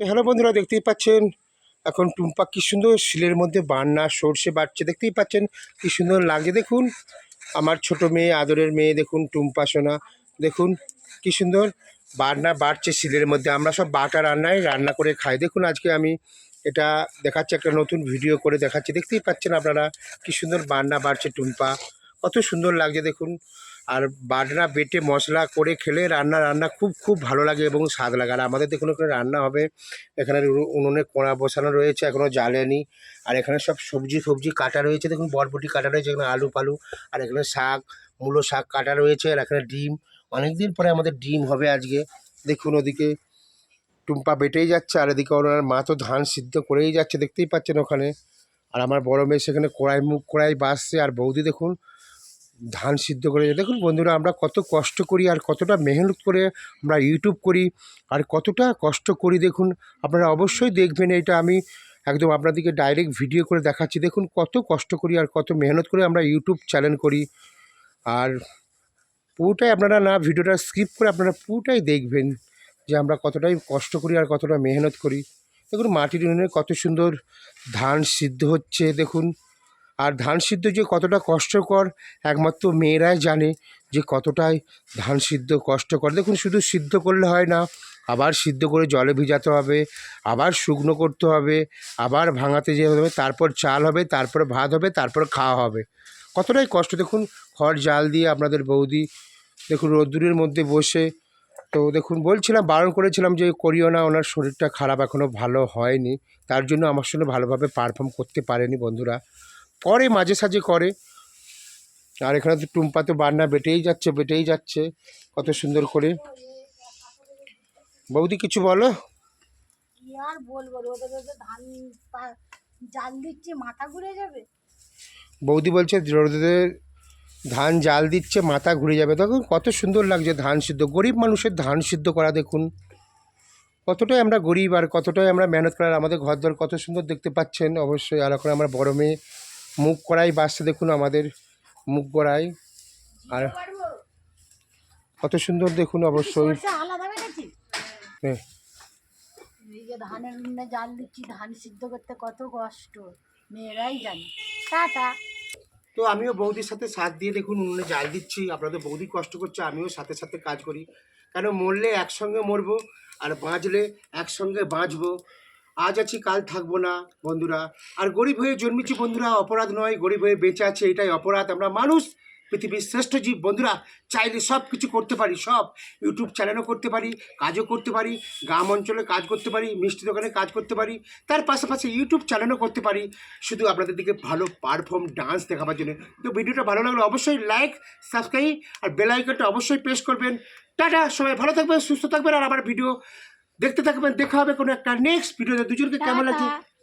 তো হ্যালো বন্ধুরা, দেখতেই পাচ্ছেন, এখন টুম্পা কী সুন্দর শিলের মধ্যে বান্না, সর্ষে বাড়ছে দেখতেই পাচ্ছেন, কী সুন্দর লাগে দেখুন। আমার ছোট মেয়ে, আদরের মেয়ে, দেখুন, টুম্পা, সোনা, দেখুন, কী সুন্দর বান্না বাড়ছে শিলের মধ্যে। আমরা সব বাটা রান্নায় রান্না করে খাই। দেখুন, আজকে আমি এটা দেখাচ্ছি, একটা নতুন ভিডিও করে দেখাচ্ছি। দেখতেই পাচ্ছেন আপনারা, কী সুন্দর বান্না বাড়ছে টুম্পা, কত সুন্দর লাগছে, দেখুন। আর বাটনা বেটে, মশলা করে খেলে রান্না রান্না খুব খুব ভালো লাগে এবং স্বাদ লাগে। আর আমাদের দেখুন এখানে রান্না হবে। এখানে উনুনে কোড়া বসানো রয়েছে এখনও জ্বালেনি। আর এখানে সব সবজি ফবজি কাটা রয়েছে। দেখুন বরবটি কাটা রয়েছে, এখানে আলু পালু আর এখানে শাক, মূলো শাক কাটা রয়েছে, আর এখানে ডিম। অনেক দিন পরে আমাদের ডিম হবে আজকে। দেখুন ওদিকে টুম্পা বেটেই যাচ্ছে, আর এদিকে ওনার মা তো ধান সিদ্ধ করেই যাচ্ছে, দেখতেই পাচ্ছেন ওখানে। আর আমার বড় মেয়ে সেখানে কড়াই মুখ কড়াই বাসছে আর বৌদি দেখুন ধান সিদ্ধ করে দেখুন বন্ধুরা, আমরা কত কষ্ট করি আর কতটা মেহনত করে আমরা ইউটিউব করি আর কতটা কষ্ট করি। দেখুন, আপনারা অবশ্যই দেখবেন এটা আমি একদম আপনাদেরকে ডাইরেক্ট ভিডিও করে দেখাচ্ছি। দেখুন, কত কষ্ট করি আর কত মেহনত করে আমরা ইউটিউব চ্যানেল করি। আর পুরোটাই আপনারা না ভিডিওটা স্কিপ করে আপনারা পুরোটাই দেখবেন যে আমরা কতটাই কষ্ট করি আর কতটা মেহনত করি। দেখুন, মাটির উনুনে কত সুন্দর ধান সিদ্ধ হচ্ছে। দেখুন আর ধান সিদ্ধ যে কতটা কষ্টকর, একমাত্র মেয়েরাই জানে যে কতটাই ধান সিদ্ধ কষ্টকর। দেখুন, শুধু সিদ্ধ করলে হয় না, আবার সিদ্ধ করে জলে ভিজাতে হবে, আবার শুকনো করতে হবে, আবার ভাঙাতে যেতে হবে, তারপর চাল হবে, তারপর ভাত হবে, তারপর খাওয়া হবে। কতটাই কষ্ট! দেখুন, খড় জাল দিয়ে আপনাদের বৌদি, দেখুন, রোদ্দুরের মধ্যে বসে, তো দেখুন, বলছিলাম, বারণ করেছিলাম যে করিও না, ওনার শরীরটা খারাপ এখনও ভালো হয়নি, তার জন্য আমার সঙ্গে ভালোভাবে পারফর্ম করতে পারেনি বন্ধুরা। করে মাঝে সাঝে করে। আর এখানে তো টুম্পা তো বান্না বেটেই যাচ্ছে বেটেই যাচ্ছে কত সুন্দর করে। বৌদি কিছু বলো? আর বলব? রোদে রোদে ধান জাল দিচ্ছি মাথা ঘুরে যাবে? বৌদি বলছে রোদে ধান জাল দিচ্ছে মাথা ঘুরে যাবে। তখন কত সুন্দর লাগছে ধান সিদ্ধ। গরিব মানুষের ধান সিদ্ধ করা দেখুন। কতটাই আমরা গরিব আর কতটাই আমরা মেহনত করার। আমাদের ঘর দর কত সুন্দর দেখতে পাচ্ছেন। অবশ্যই আর এখন আমরা বড় মেয়ে মুখ করাই বাসছে দেখুন আমাদের মুখ করাই আর কত সুন্দর দেখুন অবশ্যই। হ্যাঁ এই যে ধানের উনুনে জাল দিচ্ছি ধান সিদ্ধ করতে কত কষ্ট মেয়েরাই জানে। টাটা। তো আমিও বৌদির সাথে সাথ দিয়ে দেখুন উনুনে জাল দিচ্ছি আপনাদের বৌদি কষ্ট করছে আমিও সাথে সাথে কাজ করি। কেন মরলে একসঙ্গে মরবো আর বাঁচলে একসঙ্গে বাঁচবো। আজ আছি, কাল থাকব না, বন্ধুরা। আর গরিব হয়ে জন্মেছি, বন্ধুরা, অপরাধ নয়। গরিব হয়ে বেঁচে আছে, এটাই অপরাধ। আমরা মানুষ, পৃথিবীর শ্রেষ্ঠ জীব, বন্ধুরা, চাইলে সব কিছু করতে পারি, সব। ইউটিউব চ্যানেলও করতে পারি, কাজও করতে পারি, গ্রাম অঞ্চলে কাজ করতে পারি, মিষ্টি দোকানে কাজ করতে পারি, তার পাশাপাশি ইউটিউব চ্যানেলও করতে পারি। শুধু আপনাদের দিকে ভালো পারফর্ম ডান্স দেখাবার জন্য। তো ভিডিওটা ভালো লাগলে অবশ্যই লাইক সাবস্ক্রাইব আর বেল আইকনটা অবশ্যই প্রেস করবেন। টাটা, সবাই ভালো থাকবেন, সুস্থ থাকবেন, আর আমার ভিডিও দেখতে থাকবেন দেখা হবে কোনো একটা নেক্সট ভিডিওতে দুজনকে কেমন লাগছে টাটা।